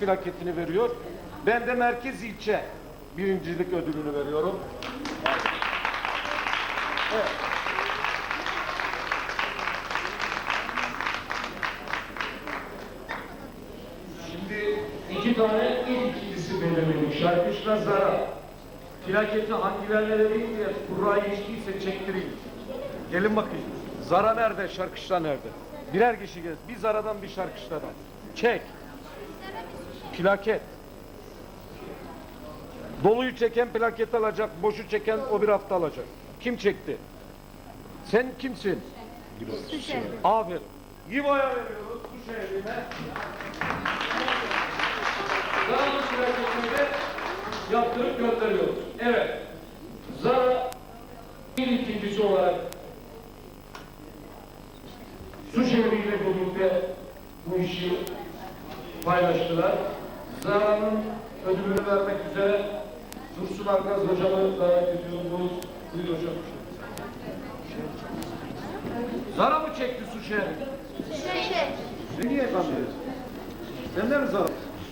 plaketini veriyor. Ben de merkez ilçe birincilik ödülünü veriyorum. Evet. Şimdi iki tane ilk ikincisi belirledik. Şarkışla Zara. Plaketi hangilerine vereyim diye kurra geçtiyse çektireyim. Gelin bakayım. Zara nerede, şarkışla nerede? Birer kişi gez. Bir Zara'dan bir şarkışladan. Çek. Plaket. Doluyu çeken plaket alacak, boşu çeken o bir hafta alacak. Kim çekti? Sen kimsin? Aferin. Yiva'ya veriyoruz bu şehrine. Zara'nın plaketini de yaptırıp gönderiyoruz. Evet. Zara bir ikincisi olarak su şehriyle birlikte bu işi paylaştılar. Zara'nın ödülünü vermek üzere Dursun Arkaz hocamı davet ediyoruz. Buyur hocam. Zara mı çekti su şehri? Sen niye kandırıyorsun? Sen de mi Zara?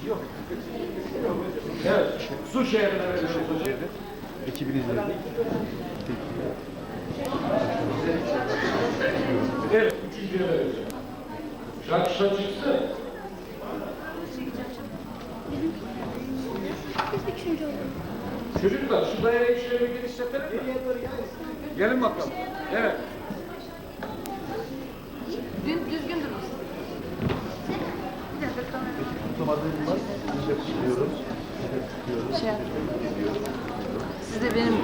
Yok. Evet. Su şehrine veriyoruz hocam. Evet, üçüncüye vereceğim. Şarkışa çıksın. Çocuklar şu daire işlerini genişletelim mi? Gelin bakalım. Evet. Dün düzgün. Bir dakika kamera. Şey yap. Siz de benim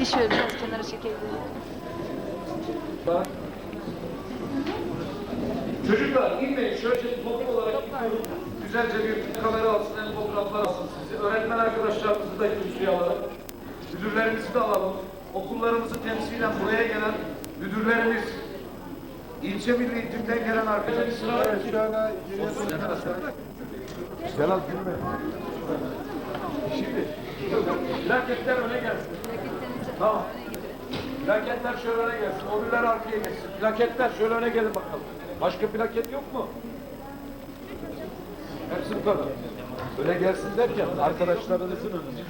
bir şöyle biraz kenara çekebilirsiniz. Bak. Çocuklar inmeyin. Şöyle toplu olarak. Güzelce bir kamera alsın, Öğretmen arkadaşlarımızı da kürsüye alalım. Müdürlerimizi de alalım. Okullarımızı temsilen buraya gelen müdürlerimiz, ilçe milli eğitimden gelen arkadaşlar sıra Celal gülme. Şimdi plaketler öne gelsin. Tamam. Plaketler şöyle öne gelsin. Öbürler arkaya geçsin. Plaketler şöyle öne gelin bakalım. Başka plaket yok mu? Hepsi bu kadar. Öyle gelsin derken arkadaşlarınızın önüne.